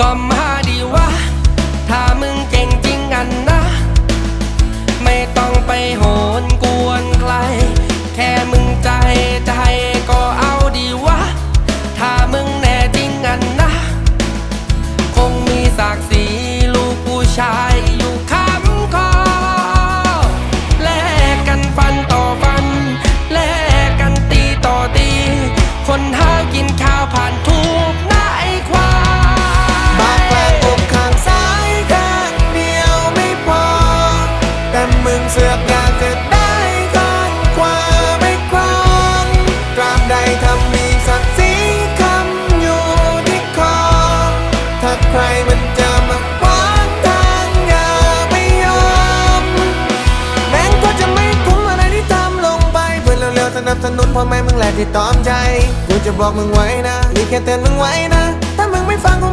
ก็มาดีวะ ถ้ามึงเก่งจริงอันนะ ไม่ต้องไปโหนกวนใคร แค่มึงใจใจก็เอาดีวะ ถ้ามึงแน่จริงอันนะ คงมีศักดิ์ศรีลูกผู้ชายอยู่คำคอแลกกันฟันต่อฟัน แลกกันตีต่อตี คนหากินข้าวผ่านทุ งเสือกอยากจะได้ข้างขวาไม่ครองตราบใดทำมีศักดิ์ศรีคำอยู่ที่คอ ถ้าใครมันจะมาขวางทางอย่าไปยอมแม่งก็จะไม่คุ้มอะไรที่ทำลงไป เพื่อนเร็วๆสนับสนุนพ่อแม่มึงแหละที่ตอมใจ กูจะบอกมึงไว้นะ นี่แค่เตือนมึงไว้นะ ถ้ามึงไม่ฟังกู